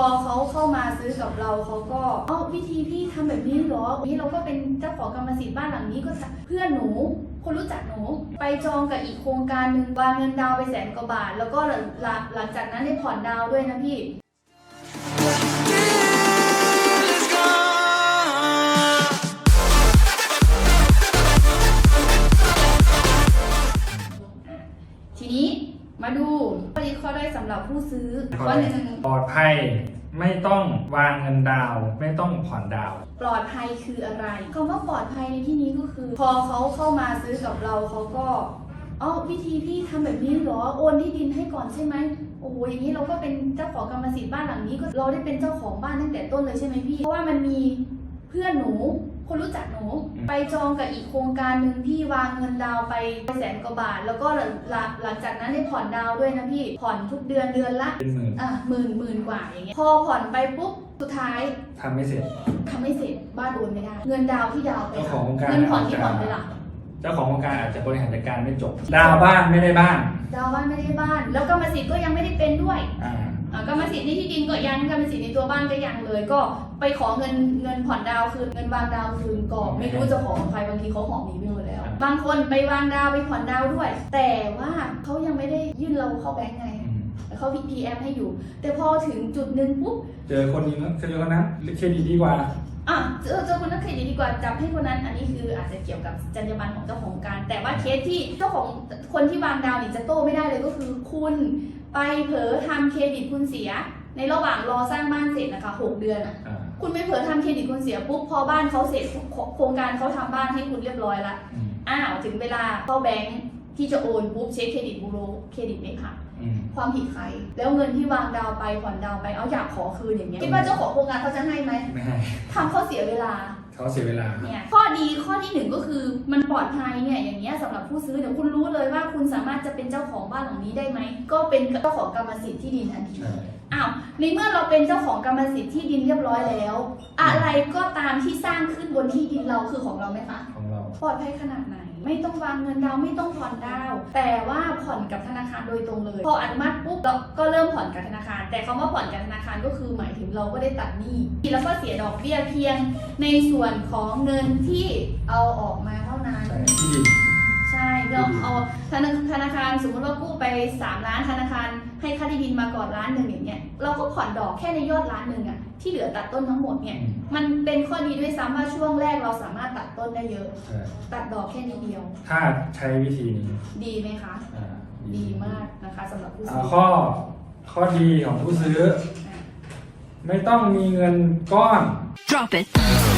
พอเขาเข้ามาซื้อกับเราเขาก็เอ้าวิธีพี่ทำแบบนี้เหรอนี้เราก็เป็นเจ้าของกรรมสิทธิ์บ้านหลังนี้ก็เพื่อนหนู คนรู้จักหนู ไปจองกับอีกโครงการหนึ่งวางเงินดาวน์ไปแสนกว่าบาท แล้วก็หลังหลังหลังจากนั้นได้ผ่อนดาวน์ด้วยนะพี่ทีนี้ มาดูข้อดีข้อได้สำหรับผู้ซื้อข้อหนึ่งปลอดภัยไม่ต้องวางเงินดาวน์ไม่ต้องผ่อนดาวน์ปลอดภัยคืออะไรคำว่าปลอดภัยในที่นี้ก็คือ พอเขาเข้ามาซื้อกับเราเขาก็เอ้าวิธีพี่ทำแบบนี้เหรอโอนที่ดินให้ก่อนใช่ไหมโอ้โหอย่างนี้เราก็เป็นเจ้าของกรรมสิทธิ์บ้านหลังนี้ก็เราได้เป็นเจ้าของบ้านตั้งแต่ต้นเลยใช่ไหมพี่เพราะว่ามันมีเพื่อนหนู คนรู้จักหนู ไปจองกับอีกโครงการหนึ่งที่วางเงินดาวน์ไปแสนกว่าบาท แล้วก็หลังหลังหลังจากนั้นได้ผ่อนดาวน์ด้วยนะพี่ ผ่อนทุกเดือนเดือนละเป็นหมื่นอะหมื่นหมื่นกว่าอย่างเงี้ย พอผ่อนไปปุ๊บ สุดท้ายทำไม่เสร็จ ทำไม่เสร็จ บ้านโอนไม่ได้ เงินดาวน์ที่ดาวน์ไปเจ้าของโครงการ เงินผ่อนที่ผ่อนไปละเจ้าของโครงการอาจจะบริหารจัดการไม่จบ ดาวน์บ้านไม่ได้บ้านดาวน์บ้านไม่ได้บ้าน แล้วกรรมสิทธิ์ก็ยังไม่ได้เป็นด้วย อ่าอ่า กรรมสิทธิ์ในที่ดินก็ยังกรรมสิทธิ์ในตัวบ้านก็ยังเลย ก็ไปขอเงินเงินผ่อนดาวน์คืนเงินวางดาวน์คืนก็ไม่รู้จะขอของใครบางทีเขาหอบหนีไปหมดแล้ว บางคนไปวางดาวน์ไปผ่อนดาวน์ด้วย แต่ว่าเขายังไม่ได้ยื่นเราเข้าแบงก์ไงอืมเขา PM ให้อยู่ แต่พอถึงจุดหนึ่งปุ๊บเจอคนนี้นะเจอคนนั้นเครดิตดีกว่าอะเจอเจอคนนั้นเครดิตดีกว่าจับให้คนนั้นอันนี้คืออาจจะเกี่ยวกับจรรยาบรรณของเจ้าของการ แต่ว่าเคสที่เจ้าของคนที่วางดาวนี่จะโต้ไม่ได้เลยก็คือคุณ ไปเผลอทำเครดิตคุณเสีย ในระหว่างรอสร้างบ้านเสร็จนะคะหกเดือนอะอ่า คุณไปเผลอทำเครดิตคุณเสียปุ๊บพอบ้านเขาเสร็จโครงการเขาทำบ้านให้คุณเรียบร้อยละ อืม อ้าวถึงเวลาเข้าแบงค์ที่จะโอนปุ๊บเช็คเครดิตบูโรเครดิตไม่ผ่านอืม ความผิดใคร แล้วเงินที่วางดาวไปผ่อนดาวไปเอาอยากขอคืนอย่างเงี้ยคิดว่าเจ้าของโครงการเขาจะให้ไหมไม่ให้ ทำเขาเสียเวลา เขาเสียเวลา เนี่ยข้อดีข้อที่หนึ่งก็คือมันปลอดภัยเนี่ยอย่างเงี้ยสำหรับผู้ซื้อเดี๋ยวคุณรู้เลยว่าคุณสามารถจะเป็นเจ้าของบ้านหลังนี้ได้ไหมก็เป็นเจ้าของกรรมสิทธิ์ที่ดินทันที ใช่ อ้าวในเมื่อเราเป็นเจ้าของกรรมสิทธิ์ที่ดินเรียบร้อยแล้ว อะไรก็ตามที่สร้างขึ้นบนที่ดินเราคือของเราไหมคะ ของเรา ปลอดภัยขนาดไหน ไม่ต้องวางเงินดาวน์ไม่ต้องผ่อนดาวน์แต่ว่าผ่อนกับธนาคารโดยตรงเลย พออนุมัติปุ๊บเราก็เริ่มผ่อนกับธนาคาร แต่คำว่าผ่อนกับธนาคารก็คือหมายถึงเราก็ได้ตัดหนี้แล้วก็เสียดอกเบี้ยเพียงในส่วนของเงินที่เอาออกมาเท่านั้นใช่ที่ดินใช่เราเอาธนาธนาคารสมมติว่ากู้ไป 3 ล้านธนาคาร ก่อนล้านหนึ่งอย่างเงี้ยเราก็ผ่อนดอกแค่ในยอดล้านหนึ่งอะที่เหลือตัดต้นทั้งหมดเนี่ยอืมมันเป็นข้อดีด้วยซ้ำว่าช่วงแรกเราสามารถตัดต้นได้เยอะ ใช่ตัดดอกแค่นิดเดียว ถ้าใช้วิธีนี้ดีไหมคะ อ่าดีมากนะคะสำหรับผู้อ่าซื้อข้อข้อดีของผู้ซื้อ ไม่ต้องมีเงินก้อน Drop it.